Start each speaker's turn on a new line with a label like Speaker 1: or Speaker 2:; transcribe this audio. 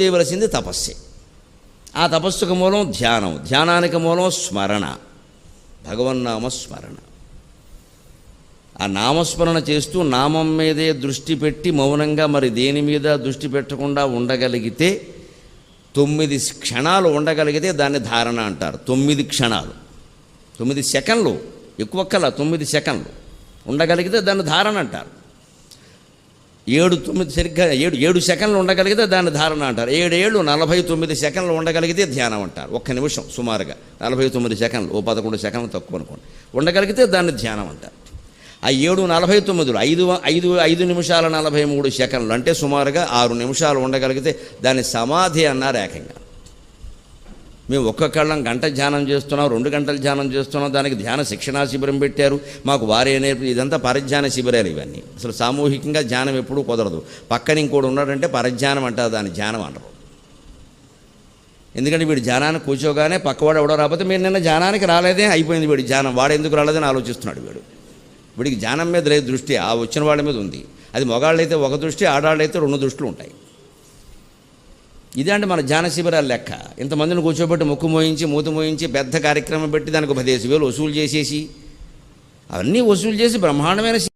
Speaker 1: చేయవలసింది తపస్సే. ఆ తపస్సుకు మూలం ధ్యానం. ధ్యానానికి మూలం స్మరణ. భగవన్నామ స్మరణ ఆ నామస్మరణ చేస్తూ నామం మీదే దృష్టి పెట్టి మౌనంగా మరి దేని మీద దృష్టి పెట్టకుండా ఉండగలిగితే తొమ్మిది క్షణాలు ఉండగలిగితే దాన్ని ధారణ అంటారు. తొమ్మిది క్షణాలు. తొమ్మిది సెకండ్లు. ఎక్కువ కల తొమ్మిది సెకండ్లు. ఉండగలిగితే దాన్ని ధారణ అంటారు. ఏడు తొమ్మిది సరిగ్గా ఏడు ఏడు సెకండ్లు ఉండగలిగితే దాన్ని ధారణ అంటారు. ఏడేళ్ళు నలభై తొమ్మిది సెకండ్లు ఉండగలిగితే ధ్యానం అంటారు. ఒక్క నిమిషం సుమారుగా. నలభై తొమ్మిది సెకండ్లు ఓ పదకొండు సెకండ్లు తక్కువ అనుకోండి. ఉండగలిగితే దాన్ని ధ్యానం అంటారు. ఆ ఏడు నలభై తొమ్మిదిలో ఐదు ఐదు ఐదు నిమిషాల నలభై మూడు సెకండ్లు అంటే సుమారుగా ఆరు నిమిషాలు ఉండగలిగితే దాన్ని సమాధి అన్నారు ఏకంగా. మేము ఒక్కొక్కళ్ళం గంట ధ్యానం చేస్తున్నాం రెండు గంటలు ధ్యానం చేస్తున్నాం దానికి ధ్యాన శిక్షణా శిబిరం పెట్టారు. మాకు వారే నేర్పి ఇదంతా పరధ్యాన శిబిరాలు ఇవన్నీ. అసలు సామూహికంగా ధ్యానం ఎప్పుడూ కుదరదు. పక్కన ఇంకోటి ఉన్నాడంటే పరధ్యానం అంటారు దాని ధ్యానం అనరు. ఎందుకంటే వీడు ధ్యానానికి కూర్చోగానే పక్కవాడు ఎవడో రాకపోతే మీరు నిన్న ధ్యానానికి రాలేదే అయిపోయింది వీడు ధ్యానం. వాడు ఎందుకు రాలేదని ఆలోచిస్తున్నాడు వీడు. వీడికి ధ్యానం మీద లేదు దృష్టి ఆ వచ్చిన వాళ్ళ మీద ఉంది. అది మగాళ్ళైతే ఒక దృష్టి ఆడాళ్ళైతే రెండు దృష్టిలు ఉంటాయి. ఇదే అంటే మన ధ్యాన శిబిరాల లెక్క? ఇంతమందిని కూర్చోబెట్టి ముక్కు మోయించి మూత మోయించి పెద్ద కార్యక్రమం పెట్టి దానికి ఒక పదిహేను వేలు వసూలు చేసేసి అవన్నీ వసూలు చేసి బ్రహ్మాండమైన